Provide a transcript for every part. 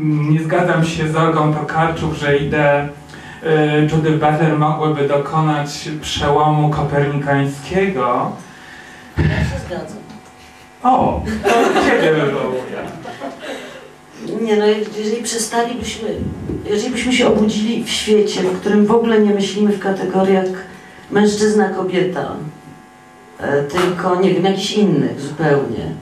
mm, nie zgadzam się z Olgą Tokarczuk, że idee y, Judith Butler mogłyby dokonać przełomu kopernikańskiego. Ja się zgadzam. O, to Ciebie wywołuję. Nie no, jeżeli przestalibyśmy, jeżeli byśmy się obudzili w świecie, w którym w ogóle nie myślimy w kategoriach mężczyzna, kobieta, e, tylko nie wiem, jakichś innych zupełnie,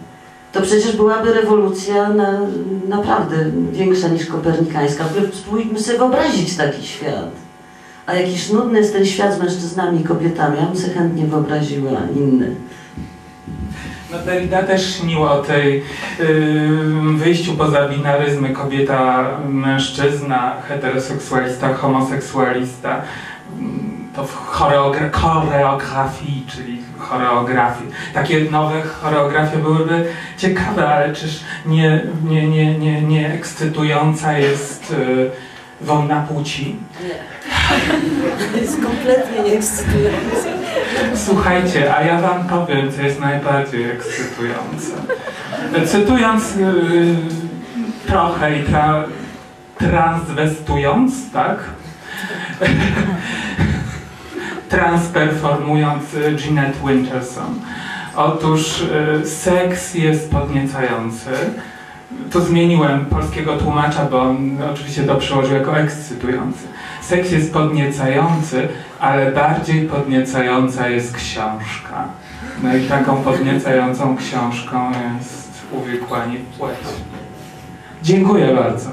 to przecież byłaby rewolucja na, naprawdę większa niż kopernikańska. W sobie wyobrazić taki świat. A jakiś nudny jest ten świat z mężczyznami i kobietami. Ja bym sobie chętnie wyobraziła inny. No Derrida też śnił o tej y, wyjściu poza binaryzmy kobieta, mężczyzna, heteroseksualista, homoseksualista. To w choreogra choreografii, czyli choreografii. Takie nowe choreografie byłyby ciekawe, ale czyż nie, nie, nie, nie, nie ekscytująca jest y, wojna płci? Nie. Jest kompletnie nieekscytujące. Słuchajcie, a ja wam powiem, co jest najbardziej ekscytujące. Cytując yy, trochę i tra, transwestując, tak? Transperformując Jeanette Winterson. Otóż yy, seks jest podniecający. Tu zmieniłem polskiego tłumacza, bo on oczywiście to przełożył jako ekscytujący. Seks jest podniecający, ale bardziej podniecająca jest książka. No i taką podniecającą książką jest uwikłanie płeć. Dziękuję bardzo.